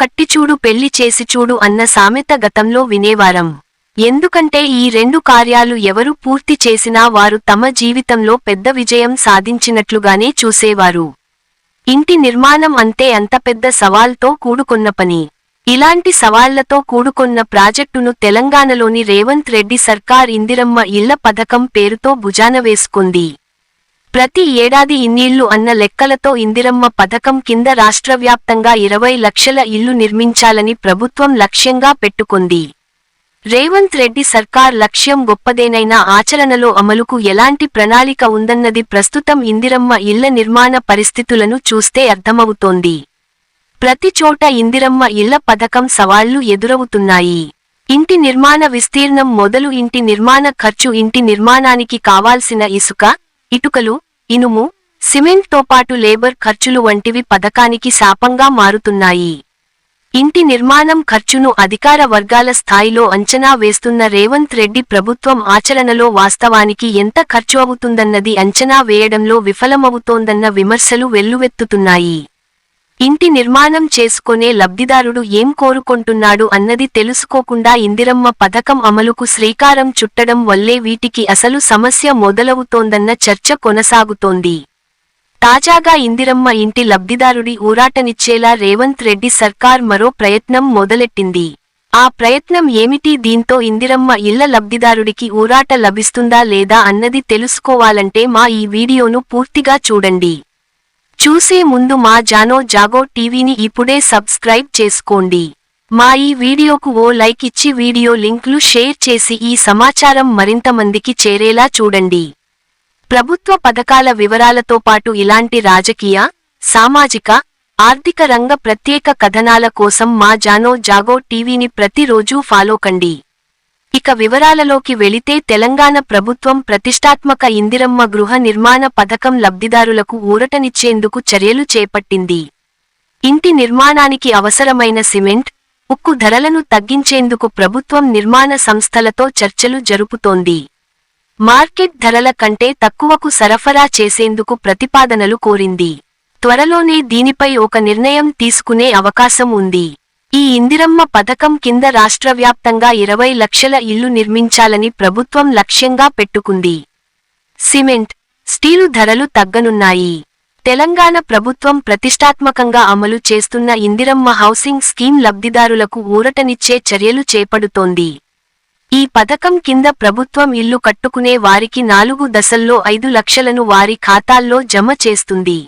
కట్టిచూడు పెళ్ళి చేసిచూడు అన్న సామెత గతంలో వినేవారం. ఎందుకంటే ఈ రెండు కార్యాలు ఎవరు పూర్తి చేసినా వారు తమ జీవితంలో పెద్ద విజయం సాధించినట్లుగానే చూసేవారు. ఇంటి నిర్మాణం అంతే అంత పెద్ద సవాల్తో కూడుకున్న పని. ఇలాంటి సవాళ్ళతో కూడుకున్న ప్రాజెక్టును తెలంగాణలోని రేవంత్ రెడ్డి సర్కార్ ఇందిరమ్మ ఇళ్ళ పథకం పేరుతో భుజాన వేసుకుంది. ప్రతి ఏడాది ఇన్నిళ్ళు అన్న లెక్కలతో ఇందిరమ్మ పథకం కింద రాష్ట్రవ్యాప్తంగా ఇరవై లక్షల ఇల్లు నిర్మించాలని ప్రభుత్వం లక్ష్యంగా పెట్టుకుంది. రేవంత్ రెడ్డి సర్కార్ లక్ష్యం గొప్పదేనైనా ఆచరణలో అమలుకు ఎలాంటి ప్రణాళిక ఉందన్నది ప్రస్తుతం ఇందిరమ్మ ఇళ్ళ నిర్మాణ పరిస్థితులను చూస్తే అర్థమవుతోంది. ప్రతి చోట ఇందిరమ్మ ఇళ్ళ పథకం సవాళ్ళు ఎదురవుతున్నాయి. ఇంటి నిర్మాణ విస్తీర్ణం మొదలు ఇంటి నిర్మాణ ఖర్చు ఇంటి నిర్మాణానికి కావాల్సిన ఇసుక ఇటుకలు ఇనుము సిమెంట్తో పాటు లేబర్ ఖర్చులు వంటివి పథకానికి శాపంగా మారుతున్నాయి. ఇంటి నిర్మాణం ఖర్చును అధికార వర్గాల స్థాయిలో అంచనా వేస్తున్న రేవంత్ రెడ్డి ప్రభుత్వం ఆచరణలో వాస్తవానికి ఎంత ఖర్చు అవుతుందన్నది అంచనా వేయడంలో విఫలమవుతోందన్న విమర్శలు వెల్లువెత్తుతున్నాయి. ఇంటి నిర్మాణం చేసుకునే లబ్ధిదారుడు ఏం కోరుకుంటున్నాడు అన్నది తెలుసుకోకుండా ఇందిరమ్మ పథకం అమలుకు శ్రీకారం చుట్టడం వల్లే వీటికి అసలు సమస్య మొదలవుతోందన్న చర్చ కొనసాగుతోంది. తాజాగా ఇందిరమ్మ ఇంటి లబ్ధిదారుడి ఊరాటనిచ్చేలా రేవంత్ రెడ్డి సర్కార్ మరో ప్రయత్నం మొదలెట్టింది. ఆ ప్రయత్నం ఏమిటి? దీంతో ఇందిరమ్మ ఇళ్ళ లబ్ధిదారుడికి ఊరాట లభిస్తుందా లేదా అన్నది తెలుసుకోవాలంటే మా ఈ వీడియోను పూర్తిగా చూడండి. చూసే ముందు మా జానో జాగో టీవీని ఇప్పుడే సబ్స్క్రైబ్ చేసుకోండి. మా ఈ వీడియోకు ఓ లైక్ ఇచ్చి వీడియో లింక్లు షేర్ చేసి ఈ సమాచారం మరింత మందికి చేరేలా చూడండి. ప్రభుత్వ పథకాల వివరాలతో పాటు ఇలాంటి రాజకీయ సామాజిక ఆర్థిక రంగ ప్రత్యేక కథనాల కోసం మా జానో జాగో టీవీని ప్రతిరోజూ ఫాలో కండి. ఇక వివరాలలోకి వెళితే తెలంగాణ ప్రభుత్వం ప్రతిష్టాత్మక ఇందిరమ్మ గృహ నిర్మాణ పథకం లబ్ధిదారులకు ఊరటనిచ్చేందుకు చర్యలు చేపట్టింది. ఇంటి నిర్మాణానికి అవసరమైన సిమెంట్ ఉక్కు ధరలను తగ్గించేందుకు ప్రభుత్వం నిర్మాణ సంస్థలతో చర్చలు జరుపుతోంది. మార్కెట్ ధరల కంటే తక్కువకు సరఫరా చేసేందుకు ప్రతిపాదనలు కోరింది. త్వరలోనే దీనిపై ఒక నిర్ణయం తీసుకునే అవకాశం ఉంది. ఈ ఇందిరమ్మ పథకం కింద రాష్ట్రవ్యాప్తంగా ఇరవై లక్షల ఇల్లు నిర్మించాలని ప్రభుత్వం లక్ష్యంగా పెట్టుకుంది. సిమెంట్ స్టీలు ధరలు తగ్గనున్నాయి. తెలంగాణ ప్రభుత్వం ప్రతిష్టాత్మకంగా అమలు చేస్తున్న ఇందిరమ్మ హౌసింగ్ స్కీమ్ లబ్ధిదారులకు ఊరటనిచ్చే చర్యలు చేపడుతోంది. ఈ పథకం కింద ప్రభుత్వం ఇల్లు కట్టుకునే వారికి నాలుగు దశల్లో ఐదు లక్షలను వారి ఖాతాల్లో జమ చేస్తుంది.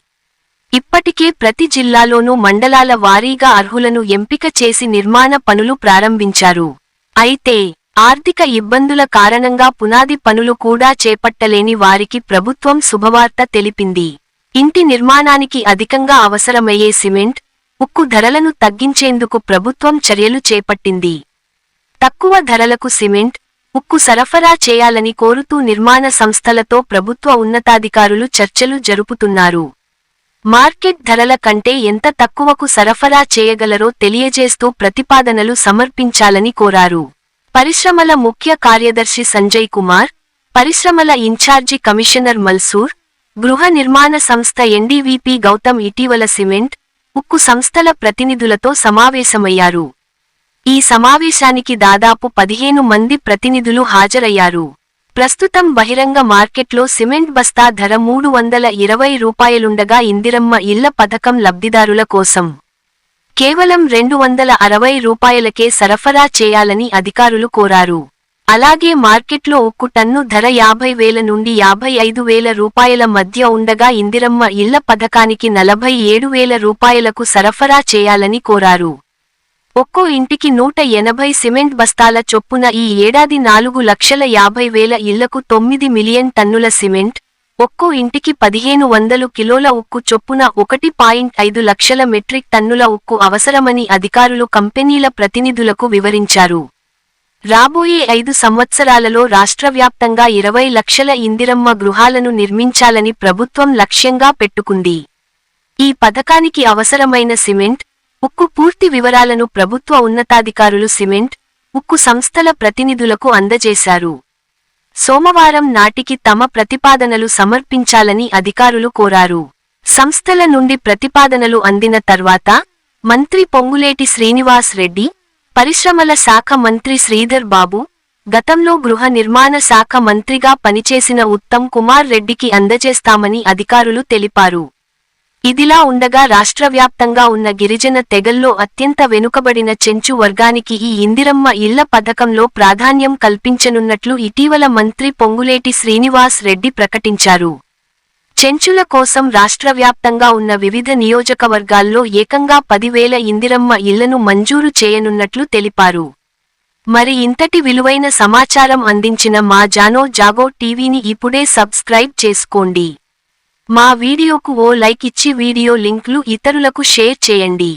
ఇప్పటికే ప్రతి జిల్లాలోనూ మండలాల వారీగా అర్హులను ఎంపిక చేసి నిర్మాణ పనులు ప్రారంభించారు. అయితే ఆర్థిక ఇబ్బందుల కారణంగా పునాది పనులు కూడా చేపట్టలేని వారికి ప్రభుత్వం శుభవార్త తెలిపింది. ఇంటి నిర్మాణానికి అధికంగా అవసరమయ్యే సిమెంట్ ఉక్కు ధరలను తగ్గించేందుకు ప్రభుత్వం చర్యలు చేపట్టింది. తక్కువ ధరలకు సిమెంట్ ఉక్కు సరఫరా చేయాలని కోరుతూ నిర్మాణ సంస్థలతో ప్రభుత్వ ఉన్నతాధికారులు చర్చలు జరుపుతున్నారు. మార్కెట్ ధరల కంటే ఎంత తక్కువకు సరఫరా చేయగలరో తెలియజేస్తూ ప్రతిపాదనలు సమర్పించాలని కోరారు. పరిశ్రమల ముఖ్య కార్యదర్శి సంజయ్ కుమార్ పరిశ్రమల ఇన్ఛార్జి కమిషనర్ మల్సూర్ గృహ నిర్మాణ సంస్థ ఎన్డీవీపీ గౌతమ్ ఇటీవల సిమెంట్ ఉక్కు సంస్థల ప్రతినిధులతో సమావేశమయ్యారు. ఈ సమావేశానికి దాదాపు పదిహేను మంది ప్రతినిధులు హాజరయ్యారు. ప్రస్తుతం బహిరంగ మార్కెట్లో సిమెంట్ బస్తా ధర మూడు వందల ఇరవై రూపాయలుండగా ఇందిరమ్మ ఇళ్ళ పథకం లబ్ధిదారుల కోసం. కేవలం రెండు వందల అరవై రూపాయలకే సరఫరా చేయాలని అధికారులు కోరారు. అలాగే మార్కెట్లో ఉక్కు టన్ను ధర యాభై వేల నుండి యాభై ఐదు వేల రూపాయల మధ్య ఉండగా ఇందిరమ్మ ఇళ్ళ పథకానికి నలభై ఏడు వేల రూపాయలకు సరఫరా చేయాలని కోరారు. ఒక్కో ఇంటికి నూట ఎనభై సిమెంట్ బస్తాల చొప్పున ఈ ఏడాది నాలుగు లక్షల యాభై వేల ఇళ్ళకు తొమ్మిది మిలియన్ టన్నుల సిమెంట్ ఒక్కో ఇంటికి పదిహేను వందలు కిలోల ఉక్కు చొప్పున ఒకటి పాయింట్ ఐదు లక్షల మెట్రిక్ టన్నుల ఉక్కు అవసరమని అధికారులు కంపెనీల ప్రతినిధులకు వివరించారు. రాబోయే ఐదు సంవత్సరాలలో రాష్ట్రవ్యాప్తంగా ఇరవై లక్షల ఇందిరమ్మ గృహాలను నిర్మించాలని ప్రభుత్వం లక్ష్యంగా పెట్టుకుంది. ఈ పథకానికి అవసరమైన సిమెంట్ ఉక్కు పూర్తి వివరాలను ప్రభుత్వ ఉన్నతాధికారులు సిమెంట్ ఉక్కు సంస్థల ప్రతినిధులకు అందజేశారు. సోమవారం నాటికి తమ ప్రతిపాదనలు సమర్పించాలని అధికారులు కోరారు. సంస్థల నుండి ప్రతిపాదనలు అందిన తర్వాత మంత్రి పొంగులేటి శ్రీనివాస్ రెడ్డి పరిశ్రమల శాఖ మంత్రి శ్రీధర్ బాబు గతంలో గృహ నిర్మాణ శాఖ మంత్రిగా పనిచేసిన ఉత్తమ్ కుమార్ రెడ్డికి అందజేస్తామని అధికారులు తెలిపారు. ఇదిలా ఉండగా రాష్ట్రవ్యాప్తంగా ఉన్న గిరిజన తెగల్లో అత్యంత వెనుకబడిన చెంచు వర్గానికి ఈ ఇందిరమ్మ ఇళ్ళ పథకంలో ప్రాధాన్యం కల్పించనున్నట్లు ఇటీవల మంత్రి పొంగులేటి శ్రీనివాస్ రెడ్డి ప్రకటించారు. చెంచుల కోసం రాష్ట్రవ్యాప్తంగా ఉన్న వివిధ నియోజకవర్గాల్లో ఏకంగా పదివేల ఇందిరమ్మ ఇళ్ళను మంజూరు చేయనున్నట్లు తెలిపారు. మరి ఇంతటి విలువైన సమాచారం అందించిన మా జానో జాగో టీవీని ఇప్పుడే సబ్స్క్రైబ్ చేసుకోండి. మా వీడియోకు ఓ లైక్ ఇచ్చి వీడియో లింక్లు ఇతరులకు షేర్ చేయండి.